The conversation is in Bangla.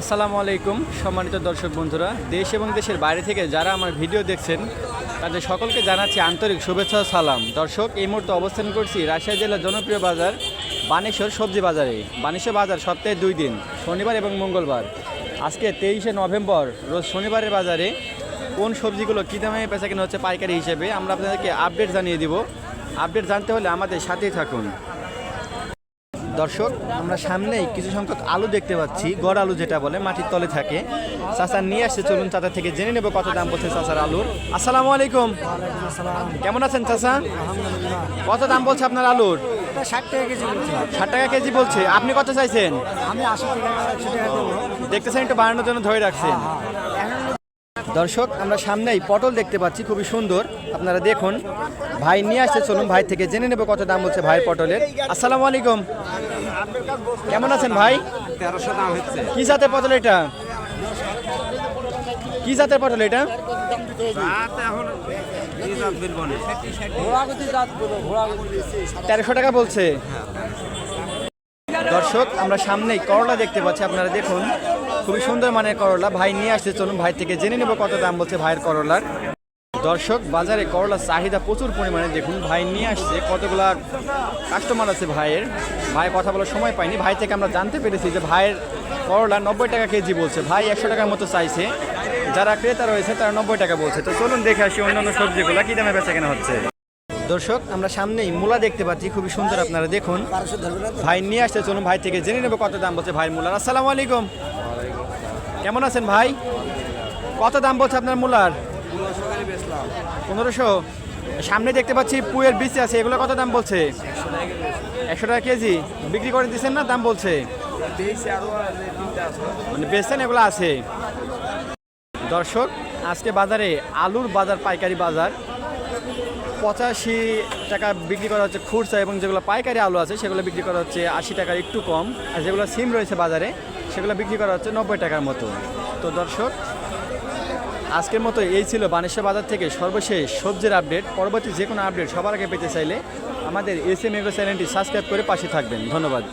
আসসালামু আলাইকুম, সম্মানিত দর্শক বন্ধুরা। দেশ এবং দেশের বাইরে থেকে যারা আমার ভিডিও দেখছেন, তাদের সকলকে জানাচ্ছি আন্তরিক শুভেচ্ছা সালাম। দর্শক, এই মুহূর্তে অবস্থান করছি রাজশাহী জেলার জনপ্রিয় বাজার, বানেশ্বর সবজি বাজারে। বানেশ্বর বাজার সপ্তাহে দুই দিন, শনিবার এবং মঙ্গলবার। আজকে তেইশে নভেম্বর, রোজ শনিবারের বাজারে কোন সবজিগুলো কী দামে বেচা কেনা হচ্ছে পাইকারি হিসেবে আমরা আপনাদেরকে আপডেট জানিয়ে দিব। আপডেট জানতে হলে আমাদের সাথেই থাকুন। দর্শক আমরা সামনেই কিছু সংখ্যক আলু দেখতে পাচ্ছি। গড় আলু যেটা বলে মাটির তলে থাকে। চাচা নিয়ে আসছে চলুন চাচা থেকে জেনে নেব কত দাম বলছে চাচার আলুর। আসসালামু আলাইকুম। কেমন আছেন চাচা? কত দাম বলছে আপনার আলুর? ষাট টাকা কেজি ষাট টাকা কেজি বলছে। আপনি কত চাইছেন? আমি আশি টাকা দেখতেছেন একটু বাড়ানোর জন্য ধরে রাখছেন। দর্শক আমরা সামনেই পটল দেখতে পাচ্ছি খুবই সুন্দর। আপনারা দেখুন। ভাই নিয়ে আসছে চলুন ভাই থেকে জেনে নেব কত দাম বলছে ভাই পটলের। আসসালামু আলাইকুম। কেমন আছেন ভাই? তেরোশো দাম হচ্ছে। কি জাতের পটল এটা? কি জাতের পটল এটা? তেরোশো টাকা বলছে। দর্শক আমরা সামনেই করলা দেখতে পাচ্ছি আপনারা দেখুন। খুবই সুন্দর মানের করলা। ভাই নিয়ে আসছে, চলুন ভাই থেকে জেনে নেব কত দাম বলছে ভাইয়ের করলার। দর্শক, বাজারে করলার চাহিদা প্রচুর পরিমাণে। দেখুন, ভাই নিয়ে আসছে, কতগুলা কাস্টমার আছে ভাইয়ের। ভাই কথা বলার সময় পাইনি। ভাই থেকে আমরা জানতে পেরেছি যে ভাইয়ের করলা নব্বই টাকা কেজি বলছে। ভাই একশো টাকার মতো চাইছে। যারা ক্রেতা রয়েছে, তারা নব্বই টাকা বলছে। তো চলুন দেখে আসি অন্যান্য সবজিগুলো, কি দামে বেচা কেনা হচ্ছে। দর্শক, আমরা সামনেই মূলা দেখতে পাচ্ছি। খুবই সুন্দর আপনারা দেখুন। ভাই নিয়ে আসছে, চলুন ভাই থেকে জেনে নেব কত দাম বলছে ভাই মূলার। আসসালামু আলাইকুম। কেমন আছেন ভাই? কত দাম বলছে আপনার মূলার? পনেরোশো। সামনে দেখতে পাচ্ছি পুয়ের বিচি আছে, এগুলো কত দাম বলছে? একশো টাকা কেজি। বিক্রি করে দিচ্ছেন না, দাম বলছে? মানে বেচছেন, এগুলো আছে। দর্শক, আজকে বাজারে আলুর বাজার, পাইকারি বাজার। পঁচাশি টাকা বিক্রি করা হচ্ছে খুচরা এবং যেগুলো পাইকারি আলু আছে, সেগুলো বিক্রি করা হচ্ছে আশি টাকার একটু কম। আর যেগুলো সিম রয়েছে বাজারে সেগুলো বিক্রি করা হচ্ছে নব্বই টাকার মতো। তো দর্শক, আজকের মতো এই ছিল বানেশ্বর বাজার থেকে সর্বশেষ সবজির আপডেট। পরবর্তী যে কোনো আপডেট সবার আগে পেতে চাইলে আমাদের এস এম এগো চ্যানেলটি সাবস্ক্রাইব করে পাশে থাকবেন। ধন্যবাদ।